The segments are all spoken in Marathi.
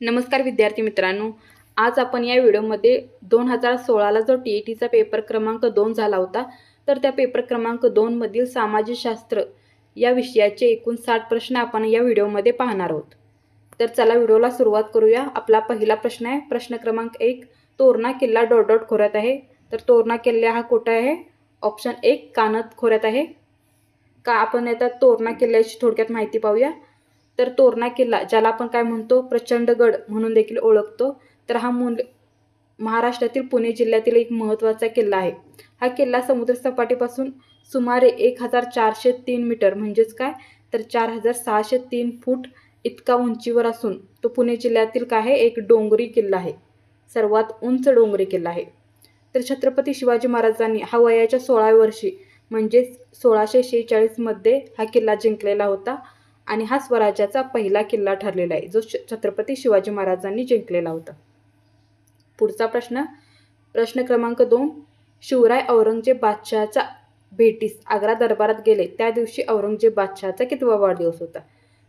नमस्कार विद्यार्थी मित्रांनो आज आपण या व्हिडिओमध्ये दोन हजार सोळाला जो टी ई टीचा पेपर क्रमांक दोन झाला होता तर त्या पेपर क्रमांक दोनमधील सामाजिकशास्त्र या विषयाचे एकूण साठ प्रश्न आपण या व्हिडिओमध्ये पाहणार आहोत. तर चला व्हिडिओला सुरुवात करूया. आपला पहिला प्रश्न आहे प्रश्न क्रमांक एक तोरणा किल्ला डॉट डॉट खोऱ्यात आहे. तर तोरणा किल्ला हा कुठं आहे? ऑप्शन एक कानत खोऱ्यात आहे. का आपण आता तोरणा किल्ल्याची थोडक्यात माहिती पाहूया. तर तोरणा किल्ला ज्याला आपण काय म्हणतो? प्रचंडगड म्हणून देखील ओळखतो. तर हा मूल महाराष्ट्रातील पुणे जिल्ह्यातील एक महत्त्वाचा किल्ला आहे. हा किल्ला समुद्रसपाटीपासून सुमारे एक हजार चारशे तीन मीटर म्हणजेच काय? तर चार हजार सहाशे तीन फूट इतका उंचीवर असून तो पुणे जिल्ह्यातील काय आहे? एक डोंगरी किल्ला आहे. सर्वात उंच डोंगरी किल्ला आहे. तर छत्रपती शिवाजी महाराजांनी हा वयाच्या सोळाव्या वर्षी म्हणजेच सोळाशे शेहेचाळीसमध्ये हा किल्ला जिंकलेला होता. आणि हा स्वराज्याचा पहिला किल्ला ठरलेला आहे जो श- छत्रपती शिवाजी महाराजांनी जिंकलेला होता. पुढचा प्रश्न प्रश्न क्रमांक दोन शिवराय औरंगजेब बादशहाचा भेटीस आग्रा दरबारात गेले त्या दिवशी औरंगजेब बादशहाचा कितवा वाढदिवस होता?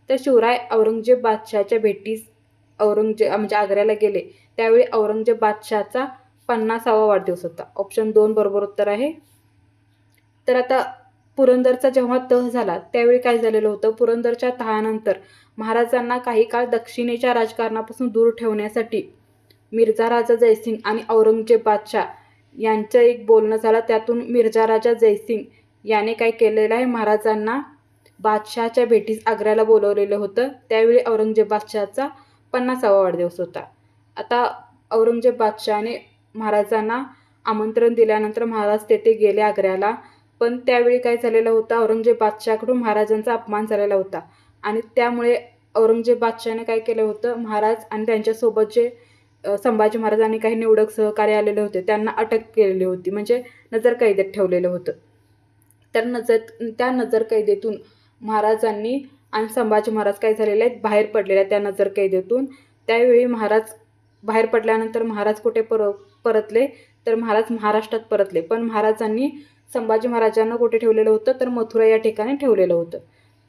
तर शिवराय औरंगजेब बादशहाच्या भेटीस औरंगजेब म्हणजे आग्र्याला गेले त्यावेळी औरंगजेब बादशहाचा पन्नासावा वाढदिवस होता. ऑप्शन दोन बरोबर उत्तर आहे. तर आता पुरंदरचा जेव्हा तह झाला त्यावेळी काय झालेलं होतं? पुरंदरच्या तहानंतर महाराजांना काही काळ दक्षिणेच्या राजकारणापासून दूर ठेवण्यासाठी मिर्झा राजा जयसिंग आणि औरंगजेब बादशाह यांचं एक बोलणं झालं. त्यातून मिर्झा राजा जयसिंग याने काय केलेलं आहे? महाराजांना बादशहाच्या भेटीस आग्र्याला बोलवलेलं होतं. त्यावेळी औरंगजेब बादशहाचा पन्नासावा वाढदिवस होता. आता औरंगजेब बादशहाने महाराजांना आमंत्रण दिल्यानंतर महाराज तेथे गेले आग्र्याला. पण त्यावेळी काय झालेलं होतं? औरंगजेब बादशाहकडून महाराजांचा अपमान झालेला होता. आणि त्यामुळे औरंगजेब बादशाहने काय केलं होतं? महाराज आणि त्यांच्यासोबत जे संभाजी महाराजांनी काही निवडक सहकार्य आलेले होते त्यांना अटक केलेली होती. म्हणजे नजर कैदेत ठेवलेलं होतं. तर नजर त्या नजर कैदेतून महाराजांनी आणि संभाजी महाराज काय झालेले आहेत? बाहेर पडलेले आहेत त्या नजर कैदेतून. त्यावेळी महाराज बाहेर पडल्यानंतर महाराज कुठे पर परतले? तर महाराज महाराष्ट्रात परतले. पण महाराजांनी संभाजी महाराजांना कुठे ठेवलेलं होतं तर मथुरा या ठिकाणी ठेवलेलं होतं.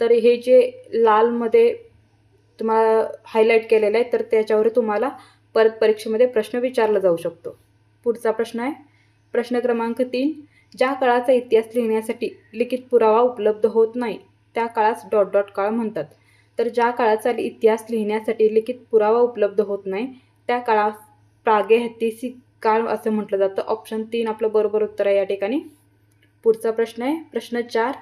तर हे जे लालमध्ये तुम्हाला हायलाईट केलेलं आहे तर त्याच्यावर तुम्हाला परत परीक्षेमध्ये प्रश्न विचारला जाऊ शकतो. पुढचा प्रश्न आहे. प्रश्न क्रमांक तीन. ज्या काळाचा इतिहास लिहिण्यासाठी लिखित पुरावा उपलब्ध होत नाही त्या काळास डॉट डॉट काळ म्हणतात. तर ज्या काळाचा इतिहास लिहिण्यासाठी लिखित पुरावा उपलब्ध होत नाही त्या काळास प्रागैतिहासिक काळ असं म्हटलं जातं. ऑप्शन तीन आपलं बरोबर उत्तर आहे या ठिकाणी. पुढचा प्रश्न आहे. प्रश्न चार.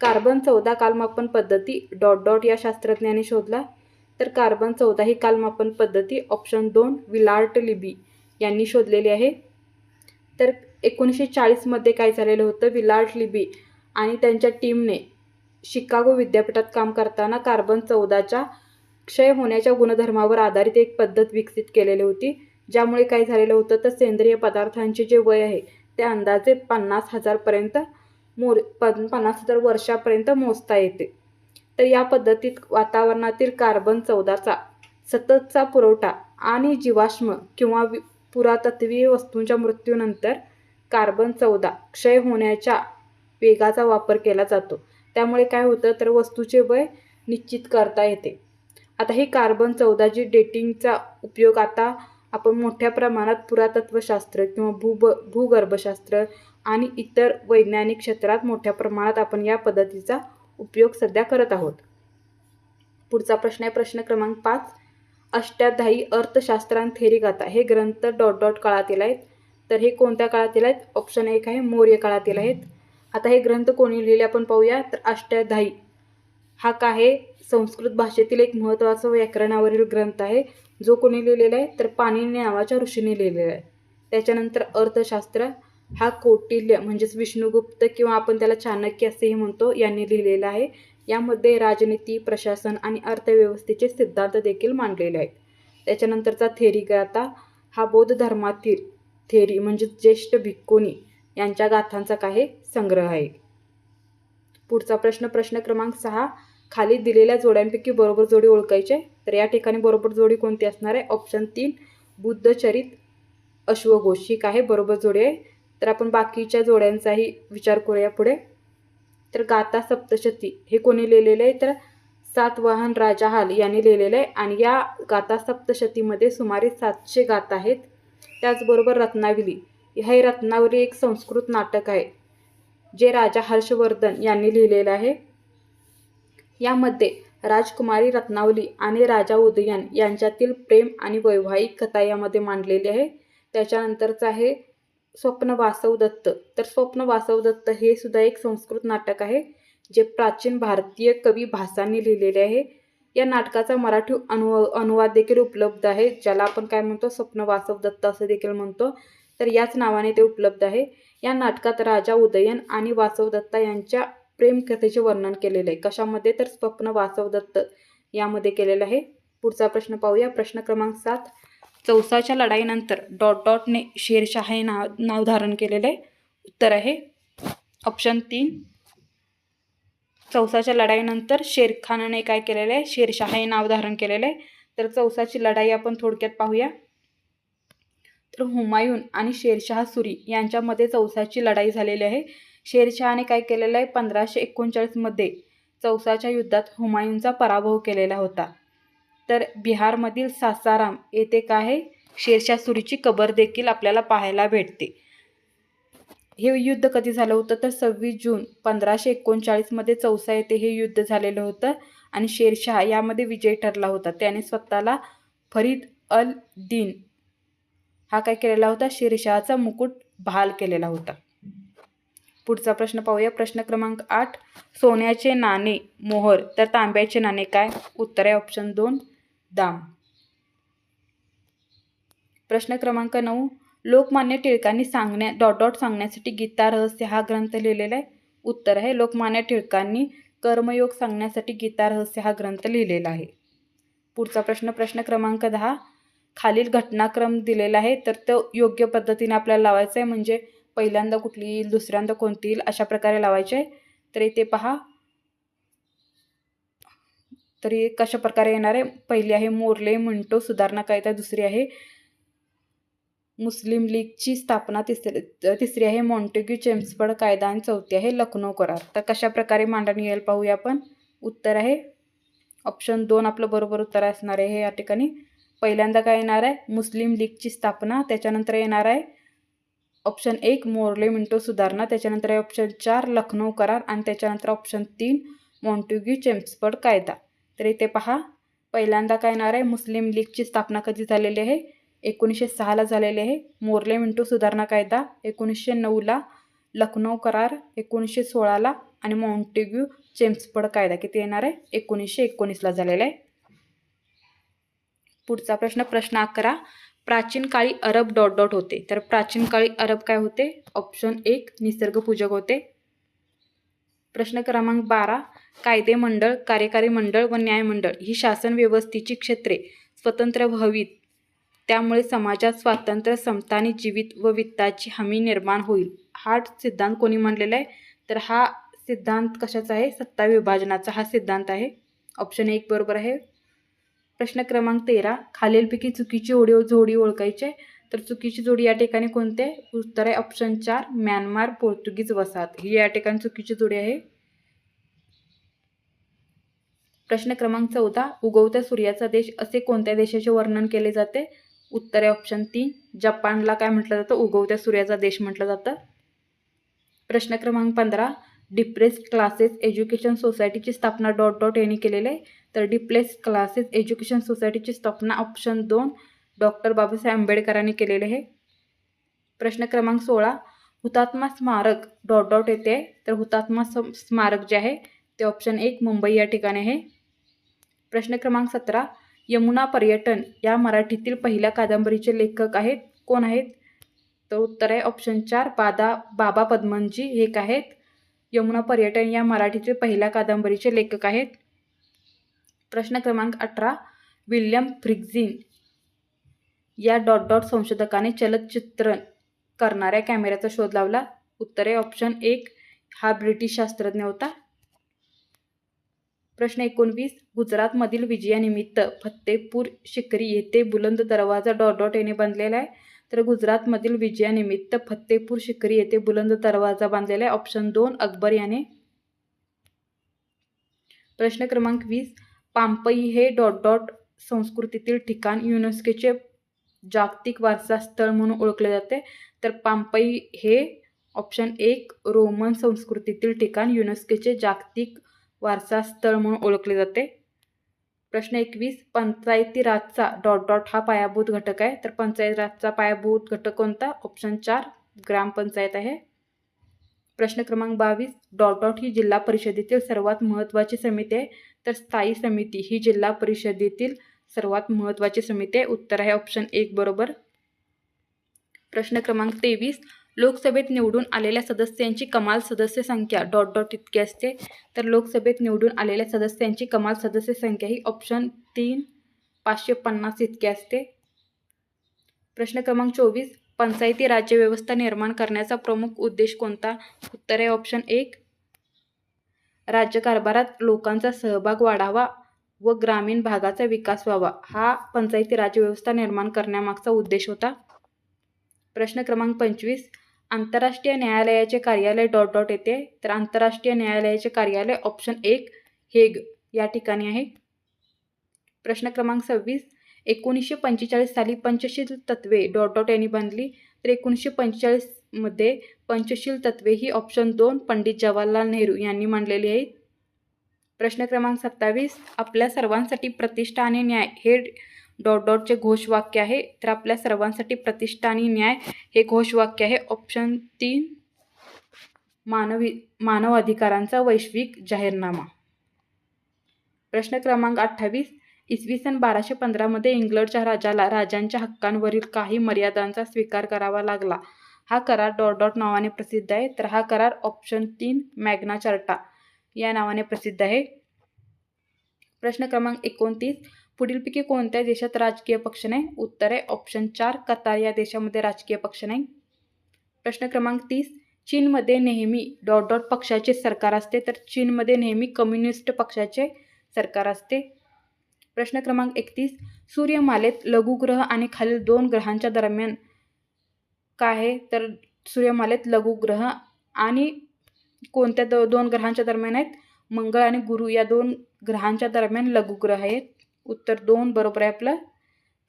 कार्बन चौदा कालमापन पद्धती डॉट डॉट या शास्त्रज्ञाने शोधला. तर कार्बन चौदा ही कालमापन पद्धती ऑप्शन दोन विलार्ट लिबी यांनी शोधलेली आहे. तर एकोणीसशे चाळीसमध्ये काय झालेलं होतं? विलार्ट लिबी आणि त्यांच्या टीमने शिकागो विद्यापीठात काम करताना कार्बन चौदाच्या क्षय होण्याच्या गुणधर्मावर आधारित एक पद्धत विकसित केलेली होती. ज्यामुळे काय झालेलं होतं? तर सेंद्रिय पदार्थांचे जे वय आहे ते अंदाजे पन्नास हजारपर्यंत मोर पन पन्नास हजार वर्षापर्यंत मोजता येते. तर या पद्धतीत वातावरणातील कार्बन चौदाचा सततचा पुरवठा आणि जीवाश्म किंवा पुरातत्वीय वस्तूंच्या मृत्यूनंतर कार्बन चौदा क्षय होण्याच्या वेगाचा वापर केला जातो. त्यामुळे काय होतं तर वस्तूचे वय निश्चित करता येते. आता ही कार्बन चौदा जी डेटिंगचा उपयोग आता आपण मोठ्या प्रमाणात पुरातत्वशास्त्र किंवा भूब भूगर्भशास्त्र आणि इतर वैज्ञानिक क्षेत्रात मोठ्या प्रमाणात आपण या पद्धतीचा उपयोग सध्या करत आहोत. पुढचा प्रश्न आहे प्रश्न क्रमांक पाच. अष्टाध्यायी अर्थशास्त्रां थेरी गाथा. हे ग्रंथ डॉट डॉट काळातील आहेत. तर हे कोणत्या काळातील आहेत? ऑप्शन एक आहे मौर्य काळातील आहेत. आता हे ग्रंथ कोणी लिहिले आपण पाहूया. तर अष्टाध्यायी हा काय आहे? संस्कृत भाषेतील एक महत्त्वाचा व्याकरणावरील ग्रंथ आहे. जो कोणी लिहिलेला आहे तर पाणिनी नावाच्या ऋषीने लिहिलेला आहे. त्याच्यानंतर अर्थशास्त्र हा कौटिल्य म्हणजेच विष्णुगुप्त किंवा आपण त्याला चाणक्य असेही म्हणतो यांनी लिहिलेला आहे. यामध्ये राजनीती प्रशासन आणि अर्थव्यवस्थेचे सिद्धांत देखील मांडलेले आहेत. त्याच्यानंतरचा थेरी गाथा हा बौद्ध धर्मातील थेरी म्हणजे ज्येष्ठ भिक्कोनी यांच्या गाथांचा काही संग्रह आहे. पुढचा प्रश्न प्रश्न क्रमांक सहा खाली दिलेल्या जोड्यांपैकी बरोबर जोडी ओळखायचे. तर या ठिकाणी बरोबर जोडी कोणती असणार आहे? ऑप्शन तीन बुद्धचरित अश्वघोष ही काय बरोबर जोडी आहे. तर आपण बाकीच्या जोड्यांचाही विचार करूया पुढे. तर गाथा सप्तशती हे कोणी लिहिलेले आहे? तर सातवाहन राजा हाल यांनी लिहिलेलं आहे. आणि या गाथा सप्तशतीमध्ये सुमारे सातशे गाथा आहेत. त्याचबरोबर रत्नावली हे रत्नावली एक संस्कृत नाटक आहे जे राजा हर्षवर्धन यांनी लिहिलेलं आहे. यामध्ये राजकुमारी रत्नावली आणि राजा उदयन यांच्यातील प्रेम आणि वैवाहिक कथा यामध्ये मांडलेली आहे. त्याच्यानंतरचं आहे स्वप्न वासव दत्त. तर स्वप्न वासव दत्त हे सुद्धा एक संस्कृत नाटक आहे जे प्राचीन भारतीय कवी भासांनी लिहिलेले आहे. या नाटकाचा मराठी अनु अनुवाद देखील उपलब्ध आहे ज्याला आपण काय म्हणतो? स्वप्न वासव दत्त असं देखील म्हणतो. तर याच नावाने ते उपलब्ध आहे. या नाटकात राजा उदयन आणि वासव दत्ता यांच्या प्रेमकथेचे वर्णन केलेलं आहे. कशामध्ये तर स्वप्न वासव दत्त यामध्ये केलेलं आहे. पुढचा प्रश्न पाहूया. प्रश्न क्रमांक सात. चौसाच्या लढाईनंतर डॉट डॉटने शेरशाह हे नाव नाव धारण केलेलं आहे. उत्तर आहे. ऑप्शन तीन. चौसाच्या लढाईनंतर शेरखानाने काय केलेलं आहे? शेरशाह हे नाव धारण केलेलं आहे. तर चौसाची लढाई आपण थोडक्यात पाहूया. तर हुमायून आणि शेरशाह सुरी यांच्यामध्ये चौसाची लढाई झालेली आहे. शेरशहाने काय केलेलं आहे? पंधराशे एकोणचाळीसमध्ये चौसाच्या युद्धात हुमायूनचा पराभव केलेला होता. तर बिहारमधील सासाराम येथे काय आहे? शेरशाह सुरीची कबर देखील आपल्याला पाहायला भेटते. हे युद्ध कधी झालं होतं? तर सव्वीस जून पंधराशे एकोणचाळीसमध्ये चौसा येथे हे युद्ध झालेलं होतं आणि शेरशाह यामध्ये विजय ठरला होता. त्याने स्वतःला फरीद अल दीन हा काय केलेला होता? शेरशहाचा मुकुट बहाल केलेला होता. पुढचा प्रश्न पाहूया. प्रश्न क्रमांक आठ सोन्याचे नाणे मोहर. तर तांब्याचे नाणे काय? उत्तर आहे ऑप्शन दोन दाम. प्रश्न क्रमांक नऊ लोकमान्य टिळकांनी सांगण्या डॉट डॉट सांगण्यासाठी गीता रहस्य हा ग्रंथ लिहिलेला आहे. उत्तर आहे लोकमान्य टिळकांनी कर्मयोग सांगण्यासाठी गीता रहस्य हा ग्रंथ लिहिलेला आहे. पुढचा प्रश्न प्रश्न क्रमांक दहा खालील घटनाक्रम दिलेला आहे. तर तो योग्य पद्धतीने आपल्याला लावायचं आहे. म्हणजे पहिल्यांदा कुठली येईल दुसऱ्यांदा कोणती येईल अशा प्रकारे लावायचे. तर इथे पहा. तरी कशा प्रकारे येणार. आहे पहिली आहे मोरले मिंटो सुधारणा कायदा दुसरी आहे मुस्लिम लीगची स्थापना तिसरी तिसरी आहे मॉन्टेग्यू चेम्सफड कायदा आणि चौथी आहे लखनौ करार. तर कशा प्रकारे मांडणी येईल पाहूया आपण. उत्तर आहे. ऑप्शन दोन आपलं बरोबर उत्तर असणार आहे हे या ठिकाणी. पहिल्यांदा काय येणार आहे? मुस्लिम लीगची स्थापना त्याच्यानंतर येणार आहे ऑप्शन एक मोर्ले मिंटो सुधारणा त्याच्यानंतर आहे ऑप्शन चार लखनौ करार आणि त्याच्यानंतर ऑप्शन तीन मॉन्टेग्यू चेम्सफर्ड कायदा तर इथे पहा पहिल्यांदा काय येणार आहे? मुस्लिम लीगची स्थापना कधी झालेली आहे? एकोणीसशे सहाला झालेली आहे. मोर्ले मिंटो सुधारणा कायदा एकोणीसशे नऊला. लखनौ करार एकोणीसशे सोळाला. आणि मॉन्टेग्यू चेम्सफर्ड कायदा किती येणार आहे? एकोणीसशे एकोणीसला झालेला आहे. पुढचा प्रश्न प्रश्न अकरा. प्राचीन काळी अरब डॉट डॉट होते. तर प्राचीन काळी अरब काय होते? ऑप्शन एक निसर्गपूजक होते. प्रश्न क्रमांक बारा कायदे मंडळ कार्यकारी मंडळ व न्यायमंडळ ही शासन व्यवस्थेची क्षेत्रे स्वतंत्र व्हावीत. त्यामुळे समाजात स्वातंत्र्य समता आणि जीवित व वित्ताची हमी निर्माण होईल. हा सिद्धांत कोणी मांडलेला आहे? तर हा सिद्धांत कशाचा आहे? सत्ता विभाजनाचा हा सिद्धांत आहे. ऑप्शन एक बरोबर आहे. प्रश्न क्रमांक तेरा खालीलपैकी चुकीची ओढी जोडी ओळखायचे तर चुकीची जोडी या ठिकाणी कोणते? उत्तर आहे ऑप्शन चार म्यानमार पोर्तुगीज वसाहत. ही या ठिकाणी चुकीची जोडी आहे. प्रश्न क्रमांक चौदा उगवत्या सूर्याचा देश असे कोणत्या देशाचे वर्णन केले जाते? उत्तर आहे ऑप्शन तीन जपानला काय म्हटलं जातं? उगवत्या सूर्याचा देश म्हटलं जातं. प्रश्न क्रमांक पंधरा डिप्रेस्ड क्लासेस एज्युकेशन सोसायटीची स्थापना डॉट डॉट यांनी केलेली आहे. तर डिप्लेस क्लासेस एज्युकेशन सोसायटीची स्थापना ऑप्शन दोन डॉक्टर बाबासाहेब आंबेडकरांनी केलेले आहे प्रश्न क्रमांक सोळा हुतात्मा स्मारक डॉट डॉट येते. तर हुतात्मा स्मारक जे आहे ते ऑप्शन एक मुंबई या ठिकाणी आहे. प्रश्न क्रमांक सतरा यमुना पर्यटन या मराठीतील पहिल्या कादंबरीचे लेखक आहेत. कोण आहेत? तर उत्तर आहे ऑप्शन चार बादा बाबा पद्मनजी हे एक आहेत. यमुना पर्यटन या मराठीतील पहिल्या कादंबरीचे लेखक आहेत. प्रश्न क्रमांक अठरा विल्यम फ्रिग्झिन या डॉट डॉट संशोधकाने चलचित्रण करणाऱ्या कॅमेऱ्याचा शोध लावला. उत्तर आहे ऑप्शन एक हा ब्रिटिश शास्त्रज्ञ होता. प्रश्न एकोणवीस गुजरातमधील विजयानिमित्त फत्तेपूर शिकरी येथे बुलंद दरवाजा डॉट डॉट याने बांधलेला आहे. तर गुजरातमधील विजयानिमित्त फत्तेपूर शिकरी येथे बुलंद दरवाजा बांधलेला आहे. ऑप्शन दोन अकबर याने. प्रश्न क्रमांक वीस पाम्पई हे डॉट डॉट संस्कृतीतील ठिकाण. युनेस्कोचे जागतिक वारसा स्थळ म्हणून ओळखले जाते. तर पाम्पई हे ऑप्शन एक रोमन संस्कृतीतील ठिकाण. युनेस्कोचे जागतिक वारसा स्थळ म्हणून ओळखले जाते. प्रश्न एकवीस पंचायती राजचा डॉट डॉट हा पायाभूत घटक आहे. तर पंचायत राजचा पायाभूत घटक कोणता? ऑप्शन चार ग्रामपंचायत आहे. प्रश्न क्रमांक बावीस डॉट डॉट ही जिल्हा परिषदेतील सर्वात महत्त्वाची समिती आहे. तर स्थायी समिती ही जिल्हा परिषदेतील सर्वात महत्त्वाची समिती आहे. उत्तर आहे ऑप्शन एक बरोबर? प्रश्न क्रमांक तेवीस. लोकसभेत निवडून आलेल्या सदस्यांची कमाल सदस्य संख्या डॉट डॉट इतकी असते. तर लोकसभेत निवडून आलेल्या सदस्यांची कमाल सदस्य संख्या ही ऑप्शन तीन पाचशे पन्नास इतकी असते. प्रश्न क्रमांक चोवीस. पंचायती राज्य व्यवस्था निर्माण करण्याचा प्रमुख उद्देश कोणता? उत्तर आहे ऑप्शन एक. राज्यकारभारात लोकांचा सहभाग वाढावा व ग्रामीण भागाचा विकास व्हावा हा पंचायती राजव्यवस्था निर्माण करण्यामागचा उद्देश होता. प्रश्न क्रमांक पंचवीस आंतरराष्ट्रीय न्यायालयाचे कार्यालय डॉट डॉट येते. तर आंतरराष्ट्रीय न्यायालयाचे कार्यालय ऑप्शन एक हेग या ठिकाणी आहे. प्रश्न क्रमांक सव्वीस एकोणीसशे पंचेचाळीस साली पंचशील तत्वे डॉट डॉट यांनी बांधली तर एकोणीसशे पंचेचाळीसमध्ये पंचशील तत्वे ही ऑप्शन दोन पंडित जवाहरलाल नेहरू यांनी मांडलेली आहेत. प्रश्न क्रमांक सत्तावीस आपल्या सर्वांसाठी प्रतिष्ठा आणि न्याय हे डॉट डॉटचे घोषवाक्य आहे. तर आपल्या सर्वांसाठी प्रतिष्ठा आणि न्याय हे घोषवाक्य आहे. ऑप्शन तीन मानवी मानव अधिकारांचा वैश्विक जाहीरनामा. प्रश्न क्रमांक अठ्ठावीस इसवी सन बाराशे पंधरामध्ये इंग्लंडच्या राजाला राजांच्या हक्कांवरील काही मर्यादांचा स्वीकार करावा लागला. हा करार डॉट डॉट नावाने प्रसिद्ध आहे. तर हा करार ऑप्शन तीन मॅग्ना चार्टा या नावाने प्रसिद्ध आहे. प्रश्न क्रमांक एकोणतीस पुढीलपैकी कोणत्या देशात राजकीय पक्ष नाही? उत्तर आहे ऑप्शन चार कतार या देशामध्ये राजकीय पक्ष नाही. प्रश्न क्रमांक तीस चीनमध्ये नेहमी डॉट डॉट पक्षाचे सरकार असते तर चीनमध्ये नेहमी कम्युनिस्ट पक्षाचे सरकार असते. प्रश्न क्रमांक एकतीस सूर्यमालेत लघुग्रह आणि खालील दोन ग्रहांच्या दरम्यान काय आहे तर सूर्यमालेत लघुग्रह आणि कोणत्या द दोन ग्रहांच्या दरम्यान आहेत? मंगळ आणि गुरु या दोन ग्रहांच्या दरम्यान लघुग्रह आहेत. उत्तर दोन बरोबर आहे आपलं.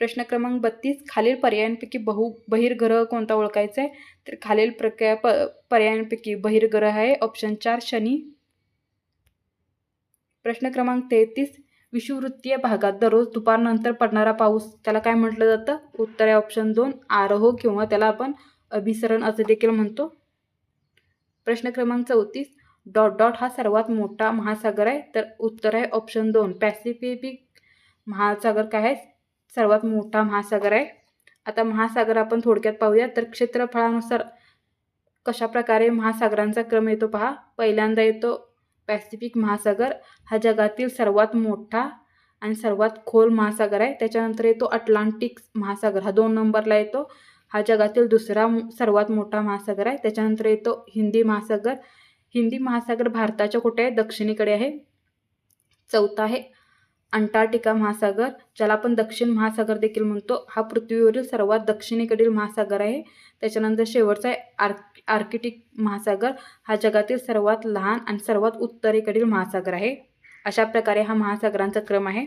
प्रश्न क्रमांक बत्तीस खालील पर्यायांपैकी बहु बहिर्ग्रह कोणता ओळखायचा आहे? तर खालील प्रक्रिया प पर्यायांपैकी बहिर्ग्रह आहे ऑप्शन चार शनी. प्रश्न क्रमांक तेहतीस विषुववृत्तीय भागात दररोज दुपारनंतर पडणारा पाऊस त्याला काय म्हटलं जातं? उत्तर आहे ऑप्शन दोन आरोह किंवा त्याला आपण अभिसरण असं देखील म्हणतो. प्रश्न क्रमांक चौतीस डॉट डॉट हा सर्वात मोठा महासागर आहे तर उत्तर आहे ऑप्शन दोन पॅसिफिक महासागर काय आहे? सर्वात मोठा महासागर आहे. आता महासागर आपण थोडक्यात पाहूया तर क्षेत्रफळानुसार कशा प्रकारे महासागरांचा क्रम येतो पहा. पहिल्यांदा येतो पॅसिफिक महासागर हा जगातील सर्वात मोठा आणि सर्वात खोल महासागर आहे. त्याच्यानंतर येतो अटलांटिक महासागर. हा दोन नंबरला येतो. हा जगातील दुसरा सर्वात मोठा महासागर आहे. त्याच्यानंतर येतो हिंदी महासागर. हिंदी महासागर भारताच्या कुठे आहे? दक्षिणेकडे आहे. चौथा आहे अंटार्क्टिका महासागर ज्याला आपण दक्षिण महासागर देखील म्हणतो हा पृथ्वीवरील सर्वात दक्षिणेकडील महासागर आहे. त्याच्यानंतर शेवटचा आहे आर्क आर्किटिक महासागर. हा जगातील सर्वात लहान आणि सर्वात उत्तरेकडील महासागर आहे. अशा प्रकारे हा महासागरांचा क्रम आहे.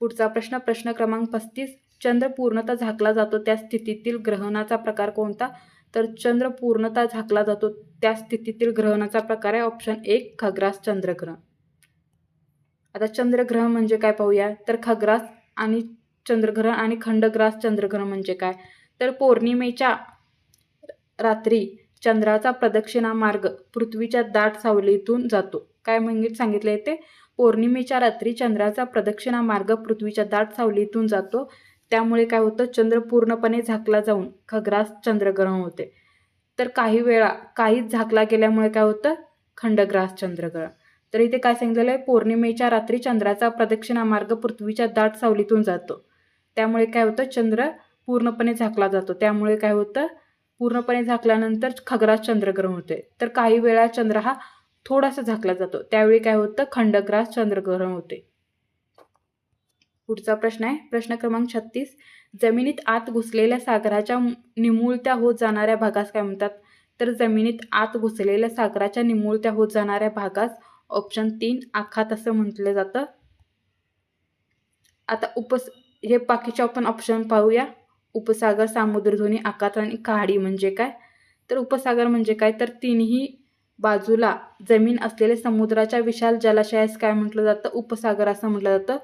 पुढचा प्रश्न प्रश्न क्रमांक पस्तीस. चंद्र पूर्णता झाकला जातो त्या स्थितीतील ग्रहणाचा प्रकार कोणता? तर चंद्र पूर्णता झाकला जातो त्या स्थितीतील ग्रहणाचा प्रकार आहे ऑप्शन एक खग्रास चंद्रग्रहण. आता चंद्रग्रह म्हणजे काय पाहूया? तर खग्रास आणि चंद्रग्रहण आणि खंडग्रास चंद्रग्रहण म्हणजे काय? तर पौर्णिमेच्या रात्री चंद्राचा प्रदक्षिणा मार्ग पृथ्वीच्या दाट सावलीतून जातो. काय म्हणजे सांगितले ते? पौर्णिमेच्या रात्री चंद्राचा प्रदक्षिणा मार्ग पृथ्वीच्या दाट सावलीतून जातो. त्यामुळे काय होतं? चंद्र पूर्णपणे झाकला जाऊन खग्रास चंद्रग्रहण होते. तर काही वेळा काहीच झाकला गेल्यामुळे काय होतं? खंडग्रास चंद्रग्रहण. तर इथे काय सांगितलेलं आहे? पौर्णिमेच्या रात्री चंद्राचा प्रदक्षिणा मार्ग पृथ्वीच्या दाट सावलीतून जातो. त्यामुळे काय होतं? चंद्र पूर्णपणे झाकला जातो. त्यामुळे काय होतं? पूर्णपणे झाकल्यानंतर खग्रास चंद्रग्रहण होते. तर काही वेळा चंद्र हा थोडासा झाकला जातो. त्यावेळी काय होतं? खंडग्रास चंद्रग्रहण होते. पुढचा प्रश्न आहे. प्रश्न क्रमांक छत्तीस. जमिनीत आत घुसलेल्या सागराच्या निमुळत्या होत जाणाऱ्या भागास काय म्हणतात? तर जमिनीत आत घुसलेल्या सागराच्या निमुळत्या होत जाणाऱ्या भागास ऑप्शन तीन आखात असं म्हटलं जातं. आता उपस हे बाकीचे आपण ऑप्शन पाहूया. उपसागर सामुद्रधुनी आखात आणि काहाडी म्हणजे काय? तर उपसागर म्हणजे काय? तर तिन्ही बाजूला जमीन असलेले समुद्राच्या विशाल जलाशयास काय म्हटलं जातं? उपसागर असं म्हटलं जातं.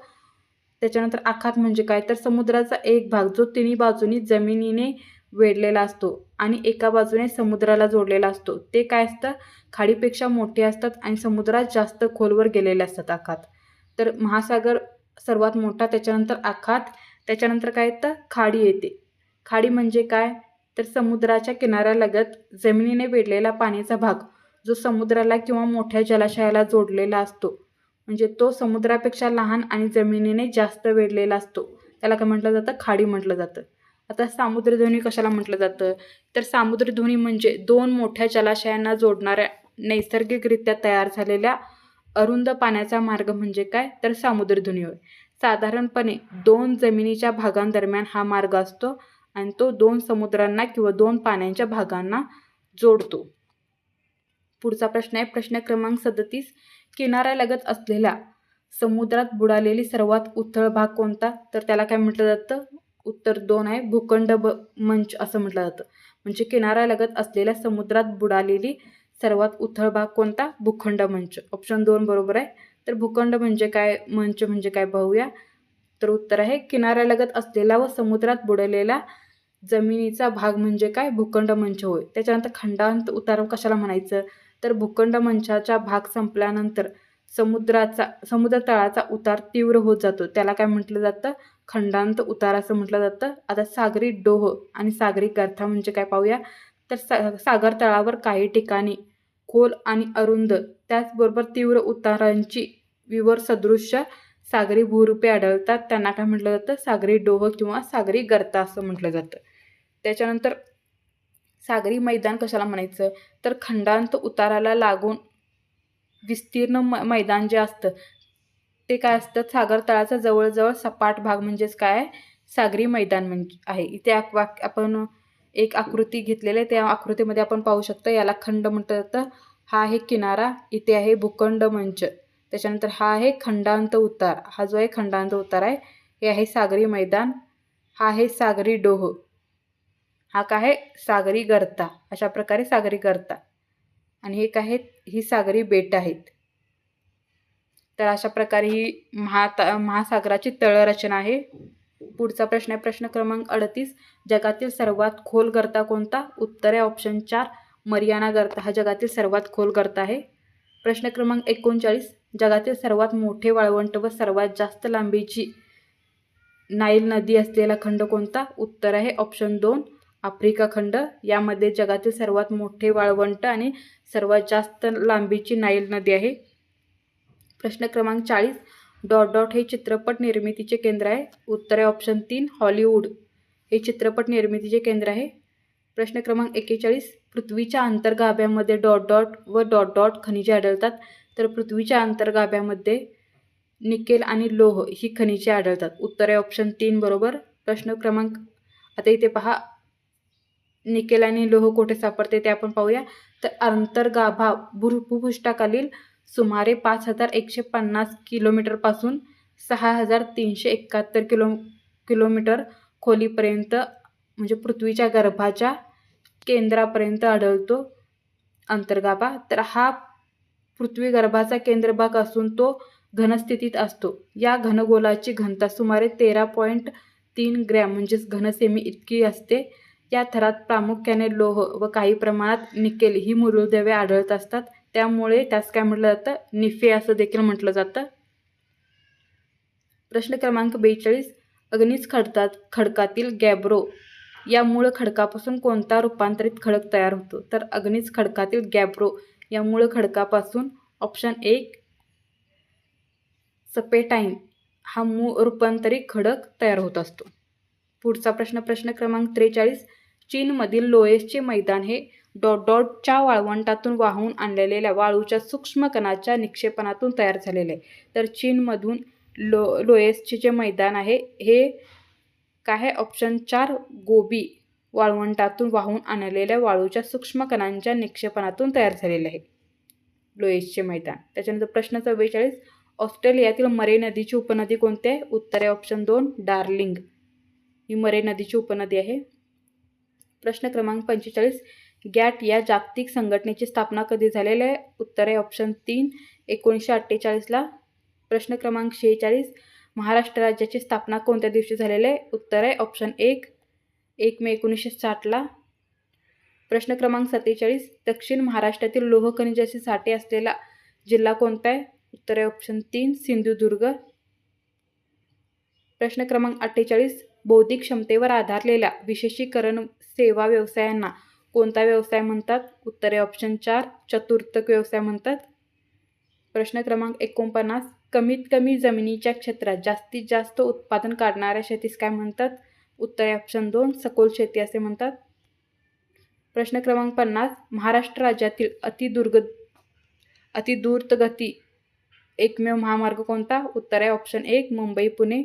त्याच्यानंतर आखात म्हणजे काय? तर समुद्राचा एक भाग जो तिन्ही बाजूनी जमिनीने वेढलेला असतो आणि एका बाजूने समुद्राला जोडलेला असतो. ते काय असतं? खाडीपेक्षा मोठे असतात आणि समुद्रात जास्त खोलवर गेलेले असतात आखात. तर महासागर सर्वात मोठा त्याच्यानंतर आखात त्याच्यानंतर काय येतं? खाडी येते. खाडी म्हणजे काय? तर समुद्राच्या किनाऱ्यालगत जमिनीने वेढलेला पाण्याचा भाग जो समुद्राला किंवा मोठ्या जलाशयाला जोडलेला असतो. म्हणजे तो समुद्रापेक्षा लहान आणि जमिनीने जास्त वेढलेला असतो. त्याला काय म्हटलं जातं? खाडी म्हटलं जातं. आता सामुद्रधुनी कशाला म्हटलं जातं? तर सामुद्रधुनी म्हणजे दोन मोठ्या जलाशयांना जोडणाऱ्या नैसर्गिकरित्या तयार झालेल्या अरुंद पाण्याचा मार्ग म्हणजे काय? तर सामुद्रधुनी होय. साधारणपणे दोन जमिनीच्या भागांदरम्यान हा मार्ग असतो आणि तो दोन समुद्रांना किंवा दोन पाण्याच्या भागांना जोडतो. पुढचा प्रश्न आहे. प्रश्न क्रमांक सदतीस. किनाऱ्यालगत असलेल्या समुद्रात बुडालेली सर्वात उथळ भाग कोणता? तर त्याला काय म्हटलं जातं? उत्तर दोन आहे भूखंड ब मंच असं म्हटलं जातं. म्हणजे किनाऱ्यालगत असलेल्या समुद्रात बुडालेली सर्वात उथळ भाग कोणता? भूखंड मंच. ऑप्शन दोन बरोबर आहे. तर भूखंड म्हणजे काय? मंच म्हणजे काय पाहूया तर उत्तर आहे किनाऱ्यालगत असलेला व समुद्रात बुडलेला जमिनीचा भाग म्हणजे काय? भूखंड मंच होय. त्याच्यानंतर खंडांत उतार कशाला म्हणायचं? तर भूखंड मंचाचा भाग संपल्यानंतर समुद्राचा समुद्र तळाचा उतार तीव्र होत जातो. त्याला काय म्हटलं जातं? खंडांत उतार असं म्हटलं जातं. आता सागरी डोह आणि सागरी गर्था म्हणजे काय पाहूया? तर सा सागर तळावर काही ठिकाणी खोल आणि अरुंद त्याचबरोबर तीव्र उतारांची विवर सदृश्य सागरी भूरूपे आढळतात. त्यांना काय म्हटलं जातं? सागरी डोह किंवा सागरी गर्ता असं म्हटलं जातं. त्याच्यानंतर सागरी मैदान कशाला म्हणायचं? तर खंडांत उताराला लागून विस्तीर्ण म मैदान जे असतं ते काय असतं? सागर तळाचा जवळजवळ सपाट भाग म्हणजेच काय? सागरी मैदान म्हणजे आहे. इथे वाक आपण एक आकृती घेतलेली आहे. त्या आकृतीमध्ये आपण पाहू शकतो याला खंड म्हटलं जातं हा आहे किनारा इथे आहे भूखंड मंच. त्याच्यानंतर हा आहे खंडांत उतार. हा जो आहे खंडांत उतार आहे हे आहे सागरी मैदान. हा आहे सागरी डोह. हा काय आहे? सागरी गर्ता. अशा प्रकारे सागरी गर्ता. आणि एक आहेत? ही सागरी बेट आहेत. तर अशा प्रकारे ही महाता महासागराची तळरचना आहे. पुढचा प्रश्न आहे प्रश्न क्रमांक अडतीस. जगातील सर्वात खोल गर्ता कोणता? उत्तर आहे ऑप्शन चार. मरियाना गर्ता हा जगातील सर्वात खोल गर्ता आहे. प्रश्न क्रमांक एकोणचाळीस. जगातील सर्वात मोठे वाळवंट व सर्वात जास्त लांबीची नाईल नदी असलेला खंड कोणता? उत्तर आहे ऑप्शन दोन. आफ्रिका खंड यामध्ये जगातील सर्वात मोठे वाळवंट आणि सर्वात जास्त लांबीची नाईल नदी आहे. प्रश्न क्रमांक चाळीस डॉट डॉट हे चित्रपट निर्मितीचे केंद्र आहे. उत्तर आहे ऑप्शन तीन हॉलिवूड हे चित्रपट निर्मितीचे केंद्र आहे. प्रश्न क्रमांक एक्केचाळीस पृथ्वीच्या अंतर्गाभ्यामध्ये डॉट डॉट व डॉट डॉट खनिजे आढळतात. तर पृथ्वीच्या अंतर्गाभ्यामध्ये निकेल आणि लोह ही खनिजे आढळतात. उत्तर आहे ऑप्शन तीन बरोबर. प्रश्न क्रमांक आता इथे पहा. निकेल आणि लोह कोठे सापडते ते आपण पाहूया. तर अंतर्गाभा भू भूपृष्ठाखालील सुमारे पाच हजार एकशे पन्नास किलोमीटरपासून सहा हजार तीनशे एकाहत्तर किलो किलोमीटर खोलीपर्यंत म्हणजे पृथ्वीच्या गर्भाच्या केंद्रापर्यंत आढळतो अंतर्गाभा. तर हा पृथ्वी गर्भाचा केंद्रभाग असून तो घनस्थितीत असतो. या घनगोलाची घनता सुमारे तेरा पॉईंट तीन ग्रॅम म्हणजेच घनसेमी इतकी असते. या थरात प्रामुख्याने लोह व काही प्रमाणात निकेल ही मूलद्रव्ये आढळत असतात. त्यामुळे त्यास काय म्हटलं जातं? निफे असं देखील म्हटलं जातं. प्रश्न क्रमांक बेचाळीस. अग्निज खडतात खडकातील गॅब्रो या मूळ खडकापासून कोणता रूपांतरित खडक तयार होतो? तर अग्निज खडकातील गॅब्रो या मूळ खडकापासून ऑप्शन एक सपेटाईन हा मूळ रूपांतरित खडक तयार होत असतो. पुढचा प्रश्न प्रश्न क्रमांक त्रेचाळीस. चीनमधील लोएसचे मैदान हे डॉट डॉटच्या वाळवंटातून वाहून आणलेल्या वाळूच्या सूक्ष्म कणाच्या निक्षेपणातून तयार झालेले आहे. तर चीनमधून लो लोएसचे जे मैदान आहे हे काय ऑप्शन चार गोबी वाळवंटातून वाहून आणलेल्या वाळूच्या सूक्ष्म कणांच्या निक्षेपणातून तयार झालेले आहे लोएसचे मैदान. त्याच्यानंतर प्रश्न चव्वेचाळीस ऑस्ट्रेलियातील मरे नदीची उपनदी कोणती आहे? उत्तर आहे ऑप्शन दोन डार्लिंग. ही मरे नदीची उपनदी आहे. प्रश्न क्रमांक पंचेचाळीस. गॅट या जागतिक संघटनेची स्थापना कधी झालेली आहे? उत्तर आहे ऑप्शन तीन एकोणीसशे अठ्ठेचाळीसला प्रश्न क्रमांक शेहेचाळीस महाराष्ट्र राज्याची स्थापना कोणत्या दिवशी झालेली आहे? उत्तर आहे ऑप्शन एक एक मे एकोणीसशे साठला प्रश्न क्रमांक सत्तेचाळीस दक्षिण महाराष्ट्रातील लोह खनिजाचे साठे असलेला जिल्हा कोणता आहे? उत्तर आहे ऑप्शन तीन सिंधुदुर्ग. प्रश्न क्रमांक अठ्ठेचाळीस बौद्धिक क्षमतेवर आधारलेल्या विशेषीकरण सेवा व्यवसायांना कोणता व्यवसाय म्हणतात? उत्तर आहे ऑप्शन चार चतुर्थक व्यवसाय म्हणतात. प्रश्न क्रमांक एकोणपन्नास कमीत कमी जमिनीच्या क्षेत्रात जास्तीत जास्त उत्पादन काढणाऱ्या शेतीस काय म्हणतात? उत्तर आहे ऑप्शन दोन सखोल शेती असे म्हणतात. प्रश्न क्रमांक पन्नास महाराष्ट्र राज्यातील अतिदुर्ग अतिदूरतगती एकमेव महामार्ग कोणता? उत्तर आहे ऑप्शन एक मुंबई पुणे.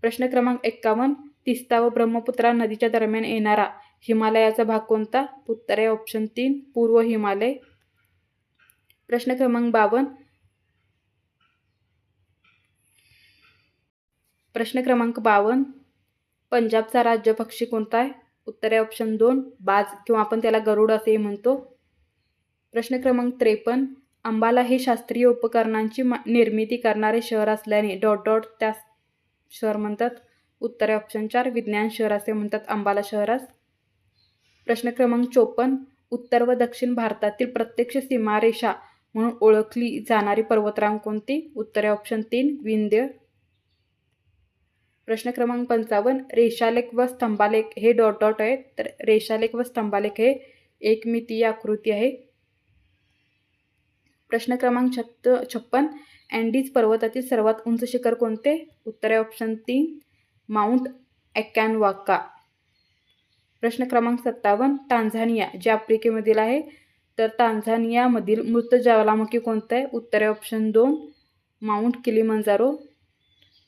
प्रश्न क्रमांक एक्कावन्न तिस्ता व ब्रह्मपुत्रा नदीच्या दरम्यान येणारा. हिमालयाचा भाग कोणता? उत्तर आहे ऑप्शन तीन पूर्व हिमालय. प्रश्न क्रमांक बावन्न प्रश्न क्रमांक बावन्न पंजाबचा राज्य पक्षी कोणता आहे? उत्तर आहे ऑप्शन दोन बाज किंवा आपण त्याला गरुड असेही म्हणतो. प्रश्न क्रमांक त्रेपन्न. अंबाला हे शास्त्रीय उपकरणांची निर्मिती करणारे शहर असल्याने डॉट डॉट त्या शहर म्हणतात. उत्तर आहे ऑप्शन चार विज्ञान शहर असे म्हणतात. अंबाला शहरास प्रश्न क्रमांक चोपन्न उत्तर व दक्षिण भारतातील प्रत्यक्ष सीमारेषा म्हणून ओळखली जाणारी पर्वतरांग कोणती? उत्तर आहे ऑप्शन तीन विंध्य. प्रश्न क्रमांक पंचावन्न रेषालेख व स्तंभालेख. हे डॉट डॉट आहेत. तर रेषालेख व स्तंभालेख हे एकमितीय आकृती आहे. प्रश्न क्रमांक छत्त छप्पन अँडीज पर्वतातील सर्वात उंच शिखर कोणते? उत्तर आहे ऑप्शन तीन माउंट ॲकॅनवाका प्रश्न क्रमांक सत्तावन्न टांझानिया जे आफ्रिकेमधील आहे तर टांझानियामधील मृत ज्वालामुखी कोणतं आहे? उत्तर आहे ऑप्शन दोन माउंट किलिमंजारो.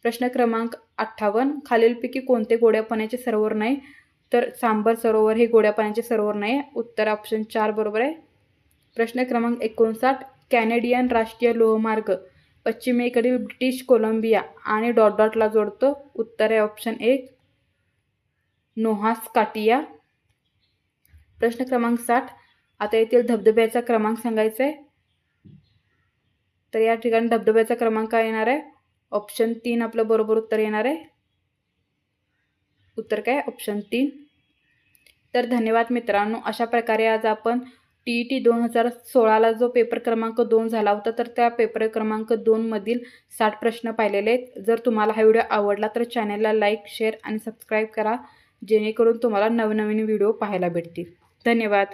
प्रश्न क्रमांक अठ्ठावन्न खालीलपैकी कोणते गोड्या पाण्याचे सरोवर नाही तर सांबर सरोवर हे गोड्या पाण्याचे सरोवर नाही उत्तर ऑप्शन चार बरोबर आहे. प्रश्न क्रमांक एकोणसाठ कॅनेडियन राष्ट्रीय लोहमार्ग. पश्चिमेकडील ब्रिटिश कोलंबिया आणि डॉट डॉटला जोडतो. उत्तर आहे ऑप्शन एक नोहास काटिया प्रश्न क्रमांक साठ. आता येथील धबधब्याचा क्रमांक सांगायचा आहे तर या ठिकाणी धबधब्याचा क्रमांक काय येणार आहे? ऑप्शन तीन आपलं बरोबर उत्तर येणार आहे. उत्तर काय? ऑप्शन तीन. तर धन्यवाद मित्रांनो अशा प्रकारे आज आपण टी ई टी दोन हजार सोळाला जो पेपर क्रमांक दोन झाला होता तर त्या पेपर क्रमांक दोनमधील साठ प्रश्न पाहिलेले आहेत. जर तुम्हाला हा व्हिडिओ आवडला तर चॅनलला लाईक शेअर आणि सबस्क्राईब करा जेणेकरून तुम्हाला नवनवीन व्हिडिओ पाहायला भेटतील. धन्यवाद.